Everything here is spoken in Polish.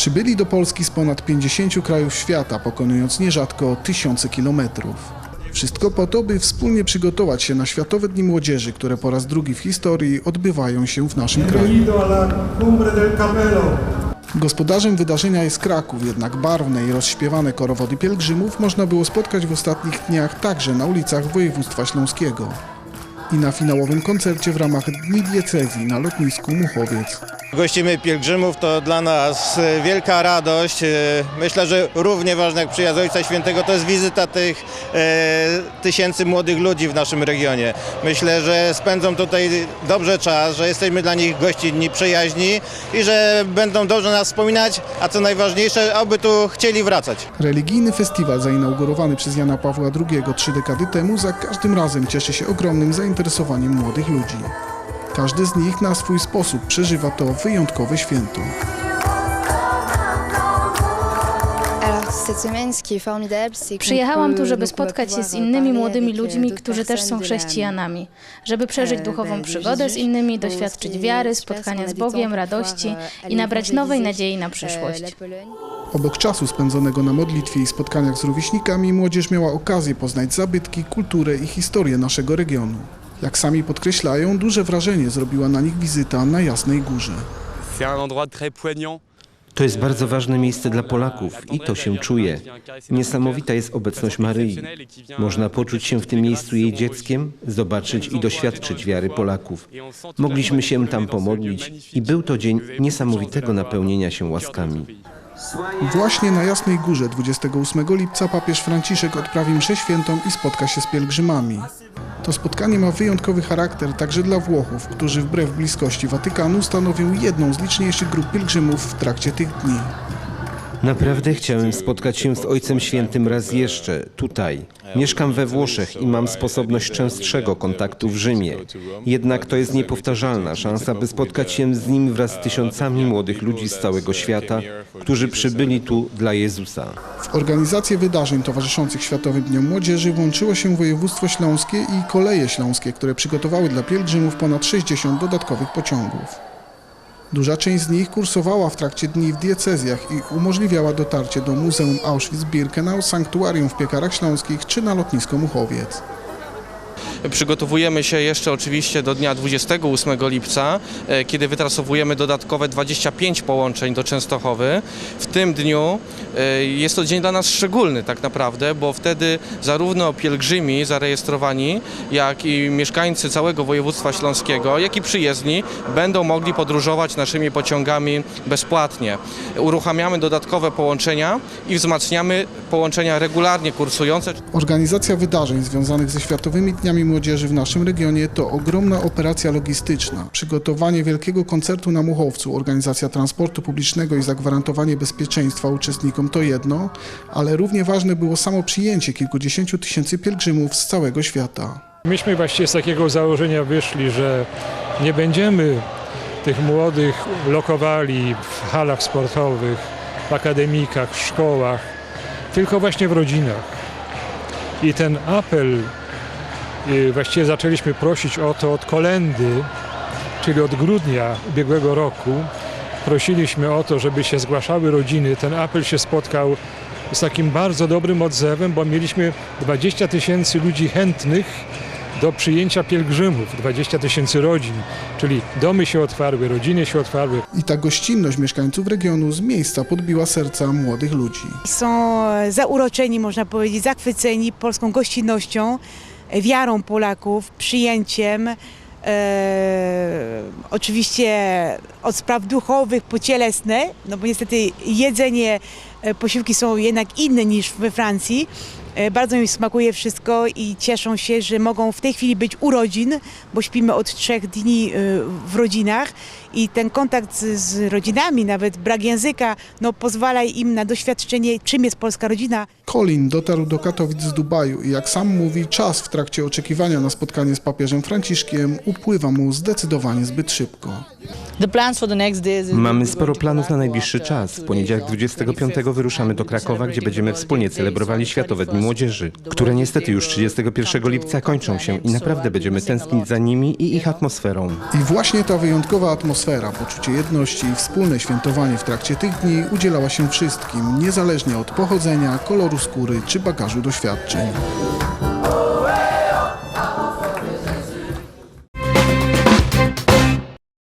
Przybyli do Polski z ponad 50 krajów świata, pokonując nierzadko tysiące kilometrów. Wszystko po to, by wspólnie przygotować się na Światowe Dni Młodzieży, które po raz drugi w historii odbywają się w naszym kraju. Gospodarzem wydarzenia jest Kraków, jednak barwne i rozśpiewane korowody pielgrzymów można było spotkać w ostatnich dniach także na ulicach województwa śląskiego. I na finałowym koncercie w ramach Dni Diecezji na lotnisku Muchowiec. Gościmy pielgrzymów, to dla nas e, wielka radość. E, Myślę, że równie ważne jak przyjazd Ojca Świętego to jest wizyta tych e, tysięcy młodych ludzi w naszym regionie. Myślę, że spędzą tutaj dobrze czas, że jesteśmy dla nich gościnni, przyjaźni i że będą dobrze nas wspominać, a co najważniejsze, aby tu chcieli wracać. Religijny festiwal zainaugurowany przez Jana Pawła II trzy dekady temu za każdym razem cieszy się ogromnym zainteresowaniem młodych ludzi. Każdy z nich na swój sposób przeżywa to wyjątkowe święto. Przyjechałam tu, żeby spotkać się z innymi młodymi ludźmi, którzy też są chrześcijanami, żeby przeżyć duchową przygodę z innymi, doświadczyć wiary, spotkania z Bogiem, radości i nabrać nowej nadziei na przyszłość. Obok czasu spędzonego na modlitwie i spotkaniach z rówieśnikami, młodzież miała okazję poznać zabytki, kulturę i historię naszego regionu. Jak sami podkreślają, duże wrażenie zrobiła na nich wizyta na Jasnej Górze. To jest bardzo ważne miejsce dla Polaków i to się czuje. Niesamowita jest obecność Maryi. Można poczuć się w tym miejscu jej dzieckiem, zobaczyć i doświadczyć wiary Polaków. Mogliśmy się tam pomodlić i był to dzień niesamowitego napełnienia się łaskami. Właśnie na Jasnej Górze 28 lipca papież Franciszek odprawi mszę świętą i spotka się z pielgrzymami. To spotkanie ma wyjątkowy charakter także dla Włochów, którzy wbrew bliskości Watykanu stanowią jedną z liczniejszych grup pielgrzymów w trakcie tych dni. Naprawdę chciałem spotkać się z Ojcem Świętym raz jeszcze, tutaj. Mieszkam we Włoszech i mam sposobność częstszego kontaktu w Rzymie. Jednak to jest niepowtarzalna szansa, by spotkać się z nim wraz z tysiącami młodych ludzi z całego świata, którzy przybyli tu dla Jezusa. W organizację wydarzeń towarzyszących Światowym Dniom Młodzieży włączyło się województwo śląskie i koleje śląskie, które przygotowały dla pielgrzymów ponad 60 dodatkowych pociągów. Duża część z nich kursowała w trakcie dni w diecezjach i umożliwiała dotarcie do Muzeum Auschwitz-Birkenau, sanktuarium w Piekarach Śląskich czy na lotnisko Muchowiec. Przygotowujemy się jeszcze oczywiście do dnia 28 lipca, e, kiedy wytrasowujemy dodatkowe 25 połączeń do Częstochowy. W tym dniu e, jest to dzień dla nas szczególny tak naprawdę, bo wtedy zarówno pielgrzymi zarejestrowani, jak i mieszkańcy całego województwa śląskiego, jak i przyjezdni będą mogli podróżować naszymi pociągami bezpłatnie. Uruchamiamy dodatkowe połączenia i wzmacniamy połączenia regularnie kursujące. Organizacja wydarzeń związanych ze Światowymi Dniami Młodzieży w naszym regionie to ogromna operacja logistyczna. Przygotowanie wielkiego koncertu na Muchowcu, organizacja transportu publicznego i zagwarantowanie bezpieczeństwa uczestnikom to jedno, ale równie ważne było samo przyjęcie kilkudziesięciu tysięcy pielgrzymów z całego świata. Myśmy właściwie z takiego założenia wyszli, że nie będziemy tych młodych lokowali w halach sportowych, w akademikach, w szkołach, tylko właśnie w rodzinach. I ten apel właściwie zaczęliśmy prosić o to od kolendy, czyli od grudnia ubiegłego roku. Prosiliśmy o to, żeby się zgłaszały rodziny. Ten apel się spotkał z takim bardzo dobrym odzewem, bo mieliśmy 20 tysięcy ludzi chętnych do przyjęcia pielgrzymów, 20 tysięcy rodzin, czyli domy się otwarły, rodziny się otwarły. I ta gościnność mieszkańców regionu z miejsca podbiła serca młodych ludzi. Są zauroczeni, można powiedzieć, zachwyceni polską gościnnością, wiarą Polaków, przyjęciem. E, oczywiście od spraw duchowych po cielesne, no bo niestety jedzenie, e, posiłki są jednak inne niż we Francji. E, Bardzo im smakuje wszystko i cieszą się, że mogą w tej chwili być urodzin, bo śpimy od trzech dni e, w rodzinach i ten kontakt z, z rodzinami, nawet brak języka, no pozwala im na doświadczenie, czym jest polska rodzina. Colin dotarł do Katowic z Dubaju i jak sam mówi, czas w trakcie oczekiwania na spotkanie z papieżem Franciszkiem upływa mu zdecydowanie zbyt szybko. Mamy sporo planów na najbliższy czas. W poniedziałek 25 wyruszamy do Krakowa, gdzie będziemy wspólnie celebrowali Światowe Dni Młodzieży, które niestety już 31 lipca kończą się i naprawdę będziemy tęsknić za nimi i ich atmosferą. I właśnie ta wyjątkowa atmosfera, poczucie jedności i wspólne świętowanie w trakcie tych dni udzielała się wszystkim, niezależnie od pochodzenia, koloru skóry czy bagażu doświadczeń.